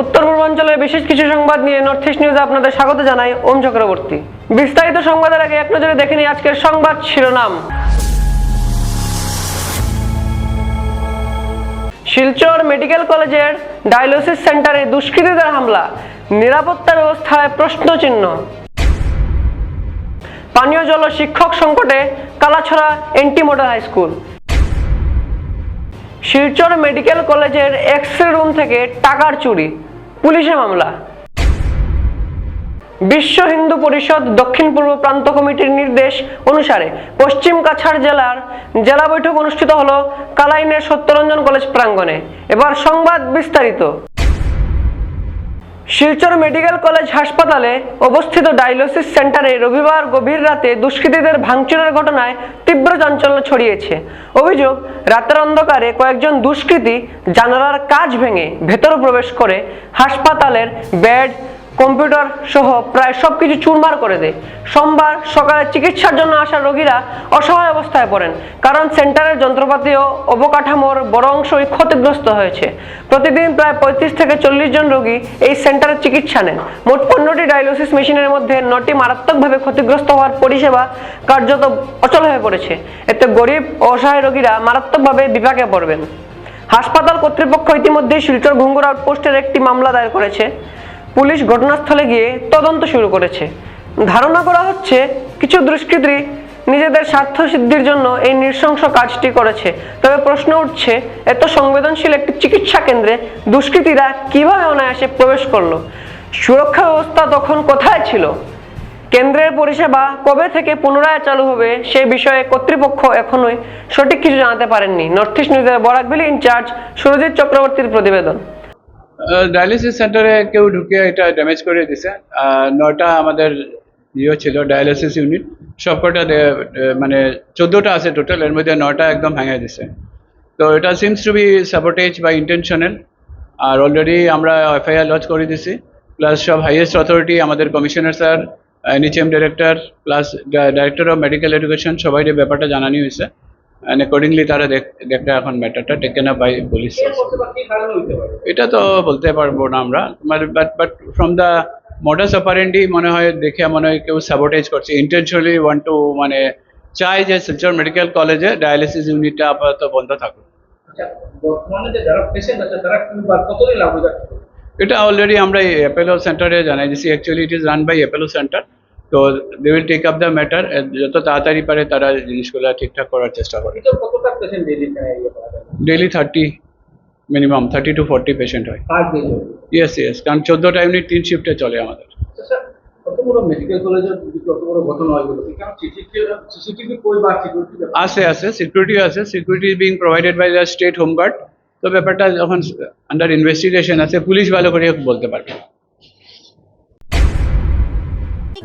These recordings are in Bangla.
উত্তর পূর্বাঞ্চলের বিশেষ কিছু সংবাদ নিয়ে নর্থ ইস্ট নিউজে আপনাদের স্বাগত জানাই ওম চক্রবর্তী। বিস্তারিত সংবাদের আগে এক নজরে দেখে নিই আজকের সংবাদ শিরোনাম। শিলচর মেডিকেল কলেজের ডায়ালিসিস সেন্টারে দুষ্কৃতীদের হামলা, নিরাপত্তা ব্যবস্থায় প্রশ্নচিহ্ন। পানীয় জল শিক্ষক সংকটে Kalachhara anti model high school. Silchar medical কলেজের এক্স রুম থেকে টাকার চুরি। পুলিশে মামলা। বিশ্ব হিন্দু পরিষদ দক্ষিণ পূর্ব প্রান্ত কমিটির নির্দেশ অনুসারে পশ্চিম কাছাড় জেলার জেলা বৈঠক অনুষ্ঠিত হলো কালাইনের সত্যরঞ্জন কলেজ প্রাঙ্গনে এবার সংবাদ বিস্তারিত। শিলচর মেডিকেল কলেজ হাসপাতালে অবস্থিত ডায়ালিসিস সেন্টারে রবিবার গভীর রাতে দুষ্কৃতীদের ভাঙচুরের ঘটনায় তীব্র চাঞ্চল্য ছড়িয়েছে। অভিযোগ, রাতের অন্ধকারে কয়েকজন দুষ্কৃতী জানালার কাজ ভেঙে ভেতর প্রবেশ করে হাসপাতালের বেড কম্পিউটার সহ প্রায় সবকিছু চুরমার করে দেয়। সোমবার সকালে চিকিৎসার জন্য আসা রোগীরা অসহায় অবস্থায় পড়েন, কারণ সেন্টারের যন্ত্রপাতি ও অবকাঠামোর বড় অংশই ক্ষতিগ্রস্ত হয়েছে। প্রতিদিন প্রায় পঁয়ত্রিশ থেকে চল্লিশ জন রোগী এই সেন্টারে চিকিৎসা নেন। মোট পনেরোটি ডায়ালিসিস মেশিনের মধ্যে নটি মারাত্মকভাবে ক্ষতিগ্রস্ত হওয়ার পরিষেবা কার্যত অচল হয়ে পড়েছে। এতে গরিব ও অসহায় রোগীরা মারাত্মকভাবে বিপাকে পড়বেন। হাসপাতাল কর্তৃপক্ষ ইতিমধ্যেই শিলচর ঘুঙ্গুর আউটপোস্টের একটি মামলা দায়ের করেছে। পুলিশ ঘটনাস্থলে গিয়ে তদন্ত শুরু করেছে। ধারণা করা হচ্ছে কিছু দুষ্কৃতী নিজেদের স্বার্থ সিদ্ধির জন্য এই নৃশংস কাজটি করেছে। তবে প্রশ্ন উঠছে, এত সংবেদনশীল একটি চিকিৎসা কেন্দ্রে দুষ্কৃতীরা কীভাবে অনায়াসে প্রবেশ করল? সুরক্ষা ব্যবস্থা তখন কোথায় ছিল? কেন্দ্রের পরিষেবা কবে থেকে পুনরায় চালু হবে সে বিষয়ে কর্তৃপক্ষ এখনোই সঠিক কিছু জানাতে পারেননি। নর্থ ইস্ট নিউজের বরাকবিলি ইনচার্জ সুরজিৎ চক্রবর্তীর প্রতিবেদন। ডায়ালিসিস সেন্টারে কেউ ঢুকে এটা ড্যামেজ করে দিছে। নয়টা আমাদের ইয়ে ছিল ডায়ালিসিস ইউনিট সবকটা মানে চোদ্দোটা আছে টোটাল এর মধ্যে নয়টা একদম ভেঙে দিছে। তো এটা সিমস টু বি সাপোর্টেজ বা ইন্টেনশনাল আর অলরেডি আমরা এফআইআর লঞ্চ করে দিছি। প্লাস সব হাইয়েস্ট অথরিটি আমাদের commissioner sir NHM director plus director of medical education সবাই ব্যাপারটা জানানি হয়েছে। অ্যান্ড অ্যাকর্ডিংলি তারা দেখ- দেখতে এখন ম্যাটারটা টেকেন আপ বাই পুলিশ এটা তো বলতে পারব না আমরা। But but from the modus operandi মনে হয় দেখে মনে হয় কেউ সাবোটেজ করছে। ইন্টেনশনালি ওয়ান টু মানে চাই যে শিলচর মেডিকেল কলেজে ডায়ালিসিস ইউনিটটা আপাতত বন্ধ থাকুক। আচ্ছা এটা অলরেডি আমরা অ্যাপেলো সেন্টারে জানাই দিছি। Actually it is run by Apollo centre তো they will take up the matter যত তাড়াতাড়ি পারে তারা জিনিসগুলো ঠিকঠাক করার চেষ্টা করে। Daily thirty minimum thirty to forty patient হয়। ইয়েস ইয়েস কারণ চোদ্দোটা ইউনিট তিন শিফটে চলে আমাদের। আছে আছে সিকিউরিটি আছে। Security being provided by the state home guard তো ব্যাপারটা যখন আন্ডার ইনভেস্টিগেশন আছে পুলিশ ভালো করে বলতে পারবে।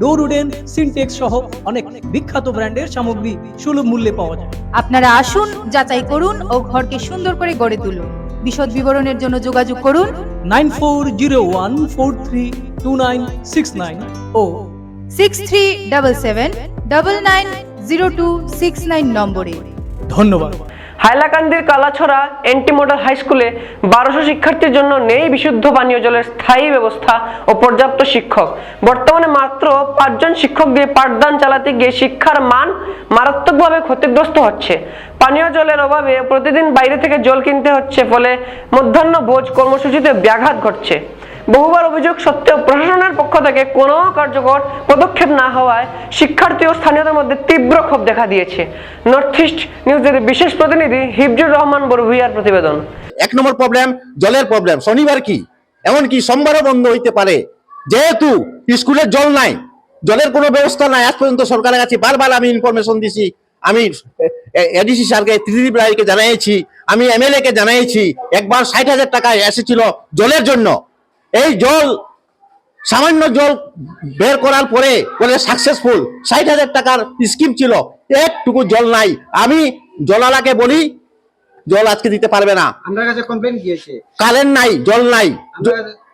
door wooden Sintex সহ অনেক বিখ্যাত ব্র্যান্ডের সামগ্রী সুলভ মূল্যে পাওয়া যায়। আপনারা আসুন যাচাই করুন ও ঘরকে সুন্দর করে গড়ে তুলুন। বিশদ বিবরণের জন্য যোগাযোগ করুন। Nine four zero one four three two nine six nine ও six three double seven double nine zero two six nine নম্বরে। ধন্যবাদ। হাইলাকান্দির কালাছড়া এন্টি মডেল হাই স্কুলে বারোশো শিক্ষার্থীর জন্য নেই বিশুদ্ধ পানীয় জলের স্থায়ী ব্যবস্থা ও পর্যাপ্ত শিক্ষক। বর্তমানে মাত্র পাঁচজন শিক্ষক দিয়ে পাঠদান চালাতে গিয়ে শিক্ষার মান মারাত্মকভাবে ক্ষতিগ্রস্ত হচ্ছে। পানীয় জলের অভাবে প্রতিদিন বাইরে থেকে জল কিনতে হচ্ছে, ফলে মধ্যাহ্ন ভোজ কর্মসূচিতে ব্যাঘাত ঘটছে। বহুবার অভিযোগ সত্ত্বেও প্রশাসনের পক্ষ থেকে কোনো কার্যকর পদক্ষেপ না হওয়ায় শিক্ষার্থী ও স্থানীয়দের মধ্যে তীব্র ক্ষোভ দেখা দিয়েছে নর্থ ইস্ট নিউজের বিশেষ প্রতিনিধি হিফজুর রহমান বড়ভুইয়ার প্রতিবেদন এক নম্বর প্রবলেম জলের প্রবলেম শনিবার কি এমনকি সোমবারও বন্ধ হইতে পারে যেহেতু স্কুলের জল নাই জলের কোনো ব্যবস্থা নাই আজ পর্যন্ত সরকারের কাছে বারবার আমি ইনফরমেশন দিছি আমি এডিসি স্যারকে ত্রিদীপ রায়কে জানাইছি আমি এমএলএ কে জানাইছি একবার ষাট হাজার টাকা এসেছিল জলের জন্য এই জল সামান্য জল বের করার পরে বলে সাকসেসফুল ষাট হাজার টাকার স্কিম ছিল একটুকু জল নাই। আমি জলালাকে বলি জল আজকে দিতে পারবে না। আপনার কাছে কমপ্লেন গিয়েছে কারেন্ট নাই জল নাই।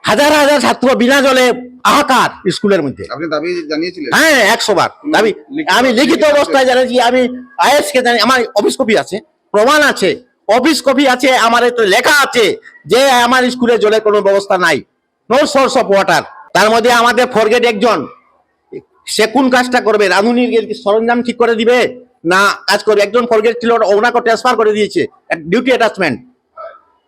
হাজার হাজার ছাত্র বিনা জলে আহাকার স্কুলের মধ্যে। আপনি দাবি জানিয়েছিলেন? হ্যাঁ একশো বার আমি আমি লিখিত অবস্থায় জানাচ্ছি আমি আইএস কে জানি আমার অফিস কপি আছে প্রমাণ আছে। অফিস কপি আছে আমার এতে লেখা আছে যে আমার স্কুলে জলের কোনো ব্যবস্থা নাই। নো সোর্স অফ ওয়াটার তার মধ্যে আমাদের ফরগেট একজন। সে কোন কাজটা করবে? রাঁধুনির সরঞ্জাম ঠিক করে দিবে? না কাজ করবে। একজন ফরগেট ছিল ওনাকে ট্রান্সফার করে দিয়েছে। ডিউটি অ্যাটাচমেন্ট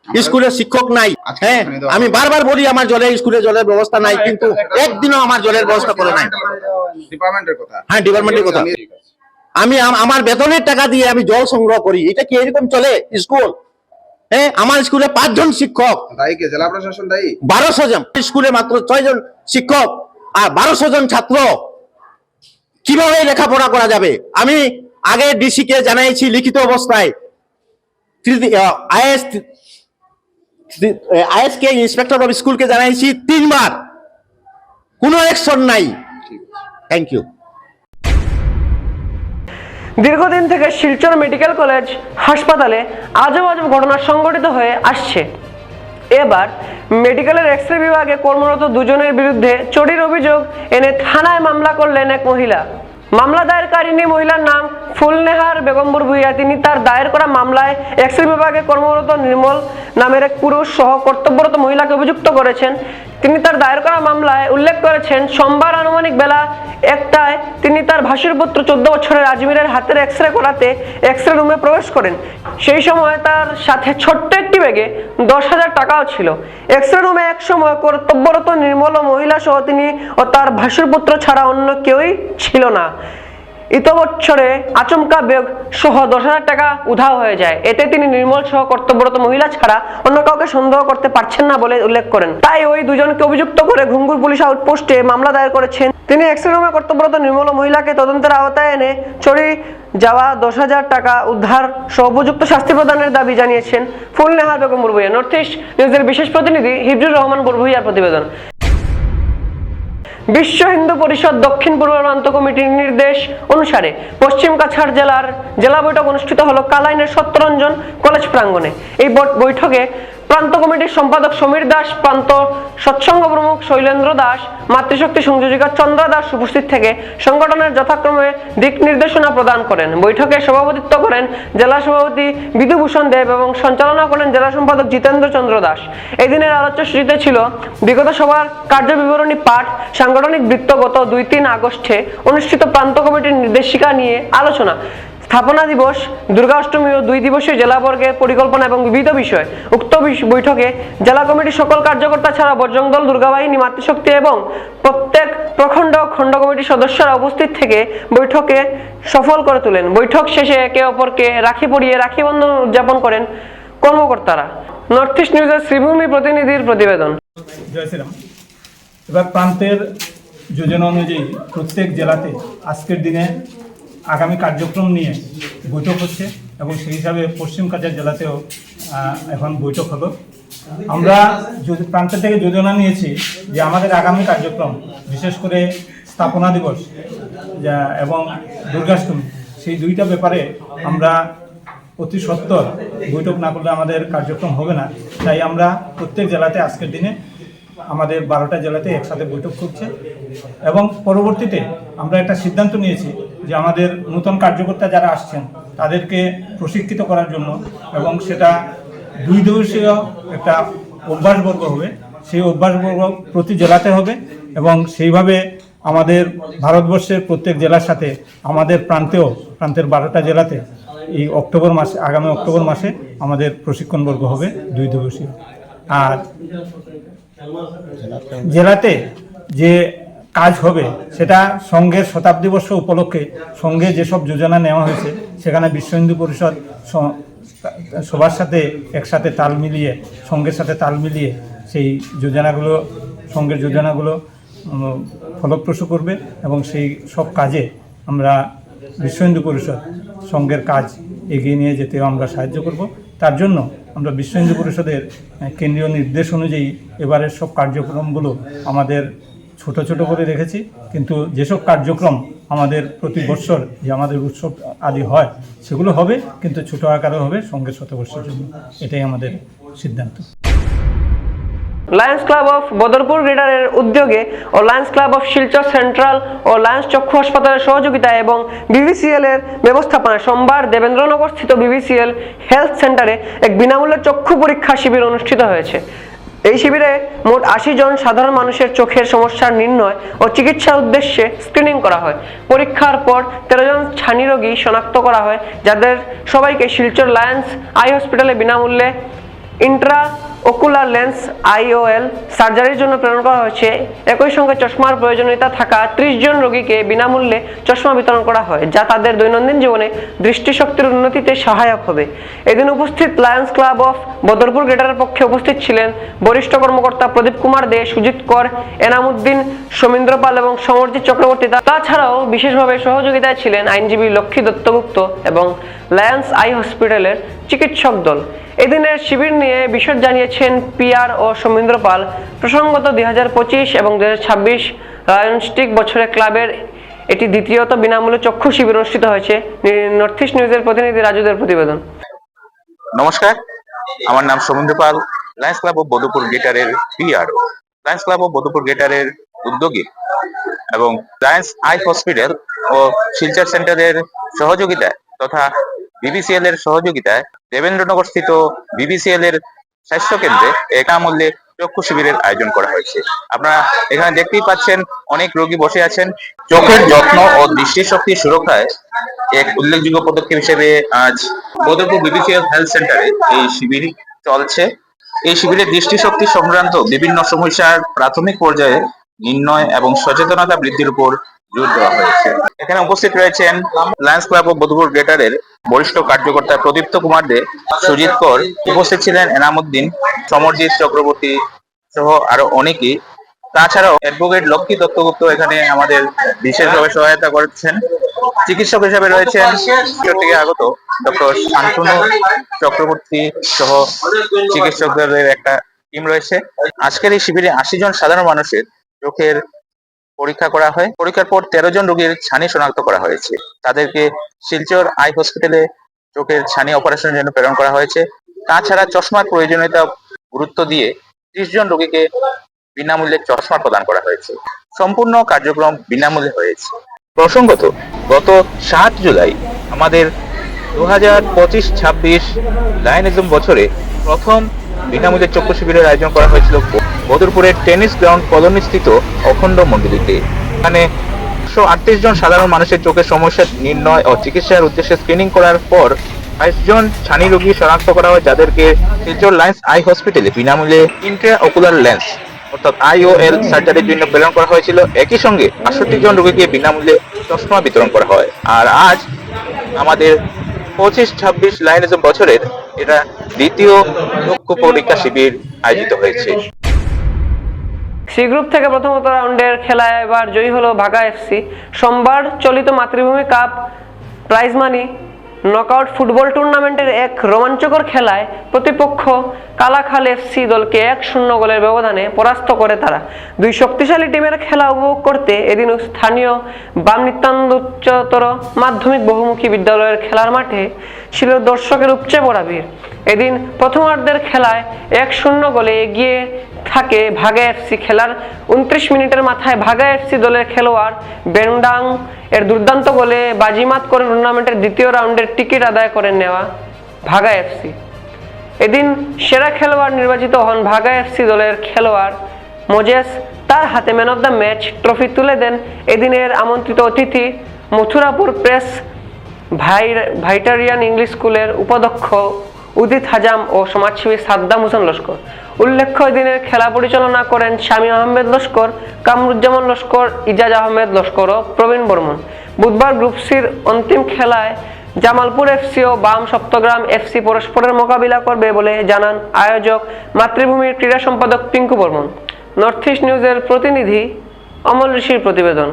স্কুলে শিক্ষক নাই। হ্যাঁ আমি বারবার বলি আমার জলের স্কুলে জলের ব্যবস্থা নাই কিন্তু একদিনও আমার জলের ব্যবস্থা করে নাই। ডিপার্টমেন্টের কথা। হ্যাঁ ডিপার্টমেন্টের কথা। আমি আমার বেতনের টাকা দিয়ে আমি জল সংগ্রহ করি। এটা কি এরকম চলে? স্কুল? হ্যাঁ আমার স্কুলে পাঁচজন শিক্ষক। জেলা প্রশাসন দায়ী? বারোশো জন। স্কুলে মাত্র ছয় জন শিক্ষক আর বারোশো জন ছাত্র। কীভাবে লেখাপড়া করা যাবে? আমি আগে ডিসি কে জানাইছি লিখিত অবস্থায়। আইএস আইএস কে ইন্সপেক্টর অফ স্কুলকে জানাইছি তিনবার। কোনো অ্যাকশন নাই। থ্যাংক ইউ দীর্ঘদিন থেকে শিলচর মেডিকেল কলেজ হাসপাতালে আজব আজব ঘটনা সংঘটিত হয়ে আসছে। এবার মেডিকেলের এক্স রে বিভাগে কর্মরত দুজনের বিরুদ্ধে চুরির অভিযোগ এনে থানায় মামলা করলেন এক মহিলা। মামলা দায়েরকারিণী মহিলার নাম ফুলনেহার বেগম্বর ভুইয়া। তিনি তার দায়ের করা মামলায় এক্স রে বিভাগে কর্মরত নির্মল নামের এক পুরুষ সহ কর্তব্যরত মহিলাকে অভিযুক্ত করেছেন। তিনি তার দায়ের করা মামলায় উল্লেখ করেছেন, সোমবার আনুমানিক বেলা একটায় তিনি তার ভাসুর পুত্র চোদ্দ বছরের আজমিরের হাতের এক্স রে করাতে এক্স রে রুমে প্রবেশ করেন। সেই সময় তার সাথে ছোট্ট একটি ব্যাগে দশ হাজার টাকাও ছিল। এক্স রে রুমে এক সময় কর্তব্যরত নির্মল মহিলা সহ তিনি ও তার ভাসুর পুত্র ছাড়া অন্য কেউই ছিল না। ইতবৎসরে আচমকা বেগ সহ দশ হাজার টাকা উধাও হয়ে যায়। এতে তিনি নির্মল সহ কর্তব্যরত মহিলা ছাড়া অন্য কাউকে সন্দেহ করতে পারছেন না বলে উল্লেখ করেন। তাই ওই দুজনকে অভিযুক্ত করে ঘুঙ্গুর পুলিশ আউটপোস্টে মামলা দায়ের করেছেন। তিনি এক্সরে কর্তব্যরত নির্মল মহিলাকে তদন্তের আওতায় এনে চড়ি যাওয়া দশ হাজার টাকা উদ্ধার সহ উপযুক্ত শাস্তি প্রদানের দাবি জানিয়েছেন ফুল ফুলনেহার বেগম বুরভুইয়া নর্থ ইস্ট নিউজের বিশেষ প্রতিনিধি হিবজুর রহমান বুরভুইয়ার প্রতিবেদন। বিশ্ব হিন্দু পরিষদ দক্ষিণ পূর্ব প্রান্ত কমিটির নির্দেশ অনুসারে পশ্চিম কাছাড় জেলার জেলা বৈঠক অনুষ্ঠিত হলো কালাইনের সত্যরঞ্জন কলেজ প্রাঙ্গণে। এই বৈঠকে প্রান্ত কমিটির সম্পাদক সমীর দাস, প্রান্ত সৎসঙ্গ প্রমুখ শৈলেন্দ্র দাস, মাতৃশক্তি সংযোজিকা চন্দ্রা দাস উপস্থিত থেকে সংগঠনের যথাক্রমে দিক নির্দেশনা প্রদান করেন। বৈঠকে সভাপতিত্ব করেন জেলা সভাপতি বিধুভূষণ দেব এবং সঞ্চালনা করেন জেলা সম্পাদক জিতেন্দ্র চন্দ্র দাস। এই দিনের আলোচ্য সূচিতে ছিল বিগত সভার কার্যবিবরণী পাঠ, সাংগঠনিক বৃত্ত গত দুই তিন আগস্টে অনুষ্ঠিত প্রান্ত কমিটির নির্দেশিকা নিয়ে আলোচনা। স্থাপনা দিবস, দুর্গা অষ্টমী ও দুই দিবসীয় জেলাবর্গের পরিকল্পনা এবং বিবিধ বিষয়। উক্ত বৈঠকে জেলা কমিটির সকল কার্যকর্তা ছাড়া বজরং দল দুর্গাবাহিনী মাতৃশক্তি এবং প্রত্যেক প্রখণ্ড খণ্ড কমিটির সদস্যরা উপস্থিত থেকে বৈঠকে সফল করে তোলেন। বৈঠক শেষে একে অপরকে রাখি পরিয়ে রাখি বন্ধন উদযাপন করেন কর্মকর্তারা। নর্থ ইস্ট নিউজের শ্রীভূমি প্রতিনিধির প্রতিবেদন। এবার প্রান্তের যোজনা অনুযায়ী প্রত্যেক জেলাতে আজকের দিনে আগামী কার্যক্রম নিয়ে বৈঠক হচ্ছে এবং সেই হিসাবে পশ্চিম কাছাড় জেলাতেও এখন বৈঠক হলো। আমরা প্রান্তের থেকে যোজনা নিয়েছি যে আমাদের আগামী কার্যক্রম, বিশেষ করে স্থাপনা দিবস, যা- এবং দুর্গাষ্টমী, সেই দুইটা ব্যাপারে আমরা অতি সত্তর বৈঠক না করলে আমাদের কার্যক্রম হবে না। তাই আমরা প্রত্যেক জেলাতে আজকের দিনে আমাদের বারোটা জেলাতে একসাথে বৈঠক করছে। এবং পরবর্তীতে আমরা একটা সিদ্ধান্ত নিয়েছি যে আমাদের নতুন কার্যকর্তা যারা আসছেন, তাদেরকে প্রশিক্ষিত করার জন্য এবং সেটা দুই দিবসীয় একটা অভ্যাসবর্গ হবে। সেই অভ্যাসবর্গ প্রতি জেলাতে হবে এবং সেইভাবে আমাদের ভারতবর্ষের প্রত্যেক জেলার সাথে আমাদের প্রান্তেও, প্রান্তের বারোটা জেলাতে এই অক্টোবর মাসে, আগামী অক্টোবর মাসে আমাদের প্রশিক্ষণবর্গ হবে দুই দিবসীয়। আর জেলাতে যে কাজ হবে, সেটা সঙ্ঘের শতাব্দী বর্ষ উপলক্ষে সঙ্গে যেসব যোজনা নেওয়া হয়েছে, সেখানে বিশ্ব হিন্দু পরিষদ সবার সাথে একসাথে তাল মিলিয়ে, সঙ্গের সাথে তাল মিলিয়ে সেই যোজনাগুলো, সঙ্গের যোজনাগুলো ফলপ্রসূ করবে এবং সেই সব কাজে আমরা বিশ্ব হিন্দু পরিষদ সঙ্গের কাজ এগিয়ে নিয়ে যেতেও আমরা সাহায্য করব। তার জন্য আমরা বিশ্ব হিন্দু পরিষদের কেন্দ্রীয় নির্দেশ অনুযায়ী এবারের সব কার্যক্রমগুলো আমাদের ছোট ছোট করে রেখেছি। কিন্তু যেসব কার্যক্রম আমাদের প্রতি বৎসর যে আমাদের উৎসব আদি হয়, সেগুলো হবে, কিন্তু ছোট আকারে হবে সঙ্গে শতবর্ষের জন্য। এটাই আমাদের সিদ্ধান্ত। লায়ন্স ক্লাব অফ বদরপুর গ্রেটারের উদ্যোগে ও lions club of Silchar central O Lions চক্ষু হাসপাতালের সহযোগিতায় এবং বিবিসিএল এর ব্যবস্থাপনায় সোমবার দেবেন্দ্রনগর স্থিত বিবিসিএল হেলথ সেন্টারে এক বিনামূল্যে চক্ষু পরীক্ষা শিবির অনুষ্ঠিত হয়েছে। এই শিবিরে মোট আশি জন সাধারণ মানুষের চোখের সমস্যার নির্ণয় ও চিকিৎসার উদ্দেশ্যে স্ক্রিনিং করা হয়। পরীক্ষার পর তেরো জন ছানি রোগী শনাক্ত করা হয়, যাদের সবাইকে শিলচর লায়ন্স আই হসপিটালে বিনামূল্যে ইন্ট্রা ওকুলার লেন্স আইওএল সার্জারির জন্য প্রেরণ করা হয়েছে। একই সঙ্গে চশমার প্রয়োজনীয়তা থাকা ত্রিশ জন রোগীকে বিনামূল্যে চশমা বিতরণ করা হয়, যা তাদের দৈনন্দিন জীবনে দৃষ্টিশক্তির উন্নতিতে সহায়ক হবে। এদিন উপস্থিত লায়ন্স ক্লাব অফ বদরপুর গ্রেটারের পক্ষে উপস্থিত ছিলেন বরিষ্ঠ কর্মকর্তা প্রদীপ কুমার দে, সুজিত কর, এনামুদ্দিন, সমীন্দ্র পাল এবং সমরজিৎ চক্রবর্তী। তাছাড়াও বিশেষভাবে সহযোগিতায় ছিলেন আইনজীবী লক্ষ্মী দত্তগুপ্ত এবং লায়ন্স আই হসপিটালের চিকিৎসক দল। এদিনের শিবির নিয়ে বিশদ জানিয়েছেন পিআর ও সমীন্দ্র পাল। প্রসঙ্গত দুই হাজার পঁচিশ এবং দুই হাজার ছাব্বিশ রায়নস্টিক বছরে ক্লাবের এটি দ্বিতীয়ত বিনামূল্যে চক্ষু শিবির অনুষ্ঠিত হয়েছে। নর্থ ইস্ট নিউজের প্রতিনিধি রাজুদের প্রতিবেদন। নমস্কার, আমার নাম Samudra Pal. Lions club of Badarpur গেটারের PRO lions club of Badarpur গেটারের উদ্যোগী এবং লায়ন্স আই হসপিটাল ও শিলচর সেন্টারের সহযোগিতায় তথা বিবিসিএল এর সহযোগিতায় দেবেন্দ্রনগর স্থিত বিবিসিএল এর স্বাস্থ্য কেন্দ্রে একামূল্যে চক্ষু শিবিরের আয়োজন করা হয়েছে। আপনারা এখানে দেখতেই পাচ্ছেন, অনেক রোগী বসে আছেন। চোখের যত্ন ও দৃষ্টিশক্তি সুরক্ষায় এক উল্লেখযোগ্য পদক্ষেপ হিসেবে আজ বদরপুর বিবিসিএল হেলথ সেন্টারে এই শিবির চলছে। এই শিবিরে দৃষ্টিশক্তি সংক্রান্ত বিভিন্ন সমস্যার প্রাথমিক পর্যায়ে নির্ণয় এবং সচেতনতা বৃদ্ধির উপর জোর এখানে উপস্থিত রয়েছেন লায়ন্স ক্লাব অফ বধুপুর গ্রেটারের বরিষ্ঠ কার্যকর্তা প্রদীপ্ত কুমার দে, সুজিত কর, উপস্থিত ছিলেন এনামুদ্দিন, সমরজিৎ চক্রবর্তী সহ আরও অনেকেই। তাছাড়াও অ্যাডভোকেট লক্ষ্মী দত্তগুপ্ত এখানে আমাদের বিশেষভাবে সহায়তা করছেন। চিকিৎসক হিসেবে রয়েছেন থেকে আগত ডক্টর শান্তনু চক্রবর্তী সহ চিকিৎসকদের একটা টিম রয়েছে। আজকের এই শিবিরে আশি জন সাধারণ মানুষের চোখের পরীক্ষা করা হয়। পরীক্ষার পর তেরো জন রোগীর ছানি শনাক্ত করা হয়েছে। তাদেরকে শিলচর আই হসপিটালে চোখের ছানি অপারেশনের জন্য প্রেরণ করা হয়েছে। তাছাড়া চশমার প্রয়োজনীয়তা গুরুত্ব দিয়ে ত্রিশ জন রোগীকে বিনামূল্যে চশমা প্রদান করা হয়েছে। সম্পূর্ণ কার্যক্রম বিনামূল্যে হয়েছে। প্রসঙ্গত, গত সাত জুলাই আমাদের দু হাজার পঁচিশ ছাব্বিশ লাইনিজম বছরে প্রথম বিনামূল্যে চক্ষু শিবিরের আয়োজন করা হয়েছিল বদরপুরের টেনিস গ্রাউন্ড কলোনিস্থিত অখণ্ড মন্দিরিতে এখানে একশো আটত্রিশ জন সাধারণ মানুষের চোখের সমস্যা, নির্ণয় ও চিকিৎসার উদ্দেশ্যে স্ক্রিনিং করার পর বাইশ জন ছানি রোগী শনাক্ত করা হয়, যাদেরকে শিলচর লাইন্স আই হসপিটালে। বিনামূল্যে ইন্ট্রা ওকুলার লেন্স, অর্থাৎ আইওএল সার্জারির জন্য প্রেরণ করা হয়েছিল। একই সঙ্গে আটষট্টি জন রোগীকে বিনামূল্যে চশমা বিতরণ করা হয়। আর আজ আমাদের পঁচিশ, ছাব্বিশ লাইনিজম বছরের এটা দ্বিতীয় লক্ষ্য পরীক্ষা শিবির আয়োজিত হয়েছে। সি গ্রুপ থেকে প্রথমত রাউন্ডের খেলায় এবার জয়ী হলো ভাগা এফসি সোমবার চলিত Matribhumi cup, prize money knockout football টুর্নামেন্টের এক রোমাঞ্চকর খেলায় প্রতিপক্ষ কালাখাল এফসি দলকে এক শূন্য গোলের ব্যবধানে পরাস্ত করে তারা। দুই শক্তিশালী টিমের খেলা উপভোগ করতে এদিন স্থানীয় বাম নিত্যান্ত উচ্চতর মাধ্যমিক বহুমুখী বিদ্যালয়ের খেলার মাঠে ছিল দর্শকের উপচে পড়া ভিড়। এদিন প্রথমার্ধের খেলায় এক শূন্য গোলে এগিয়ে থাকে ভাগা এফসি খেলার উনত্রিশ মিনিটের মাথায় ভাগা এফসি দলের খেলোয়াড় বেন্ডাং এর দুর্দান্ত গোলে বাজিমাত করে টুর্নামেন্টের দ্বিতীয় রাউন্ডের টিকিট আদায় করে নেওয়া ভাগা এফসি। এদিন সেরা খেলোয়াড় নির্বাচিত হন ভাগা এফসি দলের খেলোয়াড় মোজেস, তার হাতে man of the match trophy তুলে দেন এদিনের আমন্ত্রিত অতিথি মথুরাপুর প্রেস ভাই ভাইটারিয়ান ইংলিশ স্কুলের উপাধ্যক্ষ উদিত হাজাম ও সমাজসেবী সাদ্দাম হোসেন লস্কর। উল্লেখ্য দিনের খেলা পরিচালনা করেন শামী আহমেদ লস্কর, কামরুজ্জামান লস্কর, ইজাজ আহমেদ লস্কর ও প্রবীণ বর্মন। বুধবার গ্রুপ সির অন্তিম খেলায় জামালপুর এফসি ও বাম সপ্তগ্রাম এফসি পরস্পরের মোকাবিলা করবে বলে জানান আয়োজক মাতৃভূমির ক্রীড়া সম্পাদক পিঙ্কু বর্মন। নর্থ ইস্ট নিউজের প্রতিনিধি অমল ঋষির প্রতিবেদন।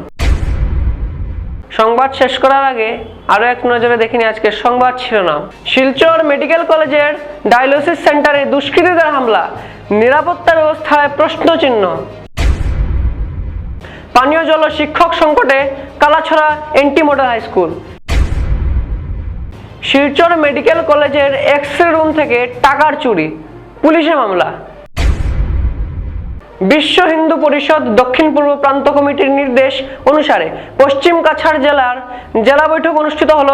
সংবাদ শেষ করার আগে আরও এক নজরে দেখিনি আজকের সংবাদ শিরোনাম। শিলচর মেডিকেল কলেজের ডায়ালিসিস সেন্টারে দুষ্কৃতীদের হামলা, নিরাপত্তা ব্যবস্থায় প্রশ্নচিহ্ন। পানীয় জল শিক্ষক সংকটে Kalachhara anti model high school. Silchar medical কলেজের এক্স রুম থেকে টাকার চুরি পুলিশে মামলা। বিশ্ব হিন্দু পরিষদ দক্ষিণ পূর্ব প্রান্ত কমিটির নির্দেশ অনুসারে পশ্চিম কাছাড় জেলার জেলা বৈঠক অনুষ্ঠিত হল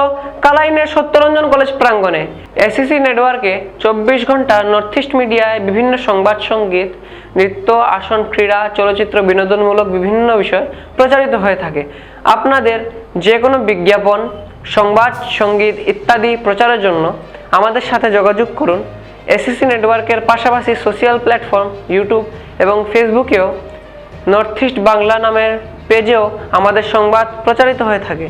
কালাইনের সত্যরঞ্জন কলেজ প্রাঙ্গণে। এসিসি নেটওয়ার্কে চব্বিশ ঘণ্টা নর্থ ইস্ট মিডিয়ায় বিভিন্ন সংবাদ সংগীত, নৃত্য, আসন, ক্রীড়া, চলচ্চিত্র, বিনোদনমূলক বিভিন্ন বিষয় প্রচারিত হয়ে থাকে। আপনাদের যে কোনো বিজ্ঞাপন, সংবাদ, সংগীত ইত্যাদি প্রচারের জন্য আমাদের সাথে যোগাযোগ করুন এসিসি নেটওয়ার্কের পাশাপাশি সোশ্যাল প্ল্যাটফর্ম ইউটিউব এবং ফেসবুকেও নর্থ ইস্ট বাংলা নামের পেজেও আমাদের সংবাদ প্রচারিত হয়ে থাকে।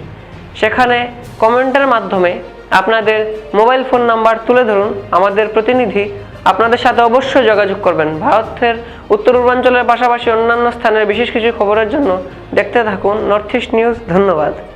সেখানে কমেন্টের মাধ্যমে আপনাদের মোবাইল ফোন নাম্বার তুলে ধরুন। আমাদের প্রতিনিধি আপনাদের সাথে অবশ্যই যোগাযোগ করবেন। ভারতের উত্তর পূর্বাঞ্চলের পাশাপাশি অন্যান্য স্থানের বিশেষ কিছু খবরের জন্য দেখতে থাকুন নর্থ ইস্ট নিউজ ধন্যবাদ।